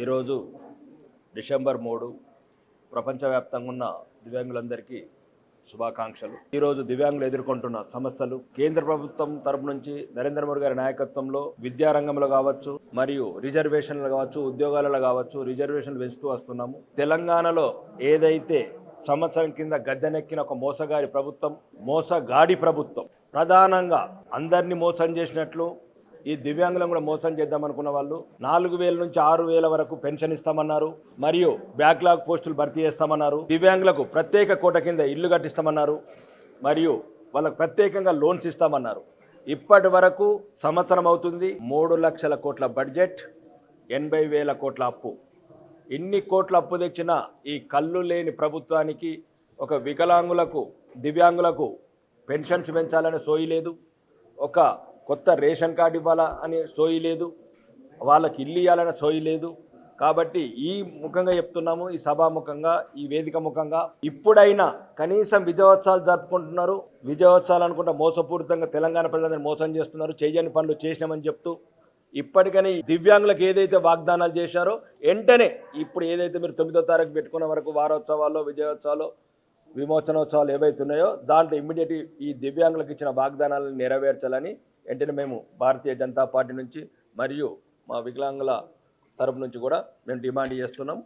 ఈరోజు డిసెంబర్ మూడు ప్రపంచవ్యాప్తంగా ఉన్న దివ్యాంగులందరికీ శుభాకాంక్షలు. ఈరోజు దివ్యాంగులు ఎదుర్కొంటున్న సమస్యలు కేంద్ర ప్రభుత్వం తరపు నుంచి నరేంద్ర మోడీ గారి నాయకత్వంలో విద్యారంగంలో కావచ్చు మరియు రిజర్వేషన్లు కావచ్చు ఉద్యోగాలలో కావచ్చు రిజర్వేషన్లు పెంచుతూ వస్తున్నాము. తెలంగాణలో ఏదైతే సంవత్సరం కింద గద్దెనెక్కిన ఒక మోసగాడి ప్రభుత్వం మోసగాడి ప్రభుత్వం ప్రధానంగా అందరినీ మోసం చేసినట్లు ఈ దివ్యాంగులను కూడా మోసం చేద్దాం అనుకున్న వాళ్ళు నాలుగు వేల నుంచి ఆరు వేల వరకు పెన్షన్ ఇస్తామన్నారు మరియు బ్యాక్లాగ్ పోస్టులు భర్తీ చేస్తామన్నారు దివ్యాంగులకు ప్రత్యేక కోట కింద ఇల్లు కట్టిస్తామన్నారు మరియు వాళ్ళకు ప్రత్యేకంగా లోన్స్ ఇస్తామన్నారు. ఇప్పటి వరకు సంవత్సరం అవుతుంది మూడు లక్షల కోట్ల బడ్జెట్ ఎనభై వేల కోట్ల అప్పు. ఇన్ని కోట్ల అప్పు తెచ్చిన ఈ కళ్ళు లేని ప్రభుత్వానికి ఒక వికలాంగులకు దివ్యాంగులకు పెన్షన్స్ పెంచాలనే సోయి లేదు. ఒక కొత్త రేషన్ కార్డు ఇవ్వాలా అనే సోయి లేదు. వాళ్ళకి ఇల్లు ఇవ్వాలనే సోయి లేదు. కాబట్టి ఈ ముఖంగా చెప్తున్నాము ఈ సభాముఖంగా ఈ వేదిక ముఖంగా. ఇప్పుడైనా కనీసం విజయోత్సవాలు జరుపుకుంటున్నారు. విజయోత్సవాలు అనుకుంటా మోసపూరితంగా తెలంగాణ ప్రజలందరూ మోసం చేస్తున్నారు. చేయని పనులు చేసినామని చెప్తూ ఇప్పటికని దివ్యాంగులకు ఏదైతే వాగ్దానాలు చేశారో వెంటనే ఇప్పుడు ఏదైతే మీరు తొమ్మిదో తారీఖు పెట్టుకున్న వరకు వారోత్సవాల్లో విజయోత్సవాల్లో విమోచనోత్సవాలు ఏవైతే ఉన్నాయో దాంట్లో ఇమ్మీడియట్ ఈ దివ్యాంగులకు ఇచ్చిన వాగ్దానాలను నెరవేర్చాలని వెంటనే మేము భారతీయ జనతా పార్టీ నుంచి మరియు మా వికలాంగుల తరపు నుంచి కూడా మేము డిమాండ్ చేస్తున్నాం.